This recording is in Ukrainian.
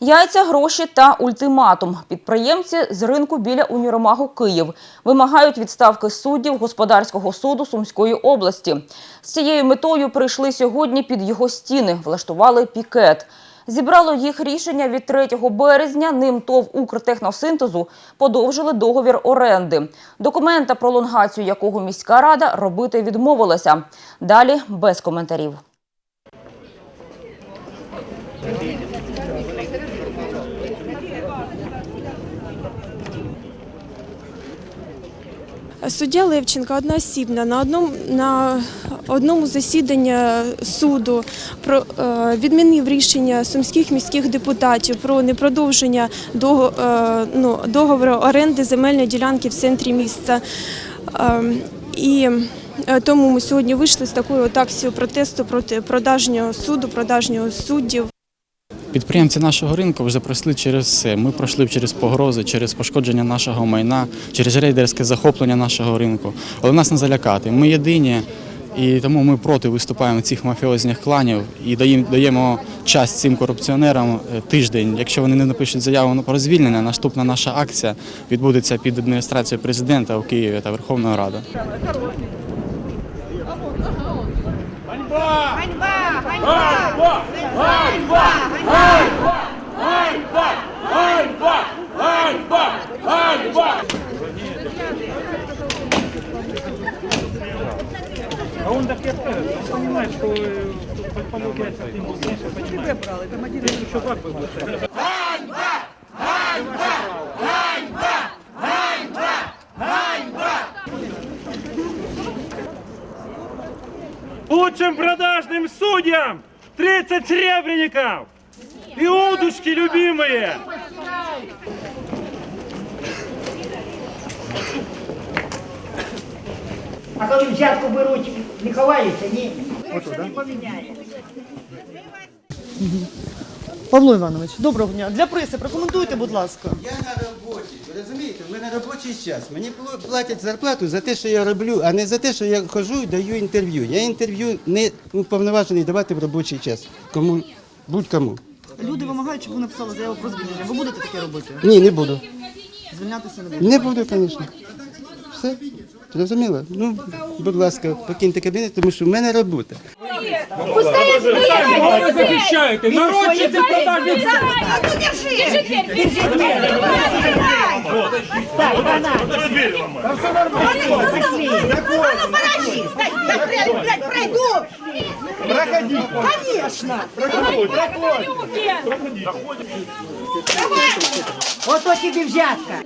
Яйця, гроші та ультиматум. Підприємці з ринку біля універмагу Київ вимагають відставки суддів господарського суду Сумської області. З цією метою прийшли сьогодні під його стіни, влаштували пікет. Зібрало їх рішення від 3 березня. Ним ТОВ «Укртехносинтезу» подовжили договір оренди. Документа пролонгацію якого міська рада робити відмовилася. Далі без коментарів. Суддя Левченка одноосібно на одному на одному засіданні суду про е, відмінив рішення сумських міських депутатів про непродовження е, ну, договору оренди земельної ділянки в центрі міста. Е, і е, тому ми сьогодні вийшли з такою акцією протесту проти продажнього суду, продажнього суддів. Підприємці нашого ринку вже пройшли через все. Ми пройшли через погрози, через пошкодження нашого майна, через рейдерське захоплення нашого ринку. Але нас не залякати. Ми єдині, і тому ми проти виступаємо цих мафіозних кланів і даємо, час цим корупціонерам е, тиждень. Якщо вони не напишуть заяву про звільнення, наступна наша акція відбудеться під адміністрацією президента у Києві та Верховною Радою. А он так и отказывает. Он понимает, что э, получается ты ему меньше понимаешь. Там один чувак выглядит. Лучшим продажным судьям 30 и Иудушки любимые! Коли взятку беруть, не ховаються, ні. Павло Іванович, доброго дня. Для преси прокоментуйте, будь ласка. Я на роботі, ви розумієте, в мене робочий час. Мені платять зарплату за те, що я роблю, а не за те, що я хожу і даю інтерв'ю. Я інтерв'ю не уповноважений давати в робочий час. Кому будь-кому. Люди вимагають, щоб ви написали заяву про звільнення. Ви будете таке робити? Ні, не буду. Звільнятися не будете? Не буду, звісно. Все. Зрозуміло? Ну, будь ласка, покиньте кабінет, тому що в мене робота. Захищаєте! Народжуйте продажних Пройду! Проходи! Конечно! Ото тобі взятка!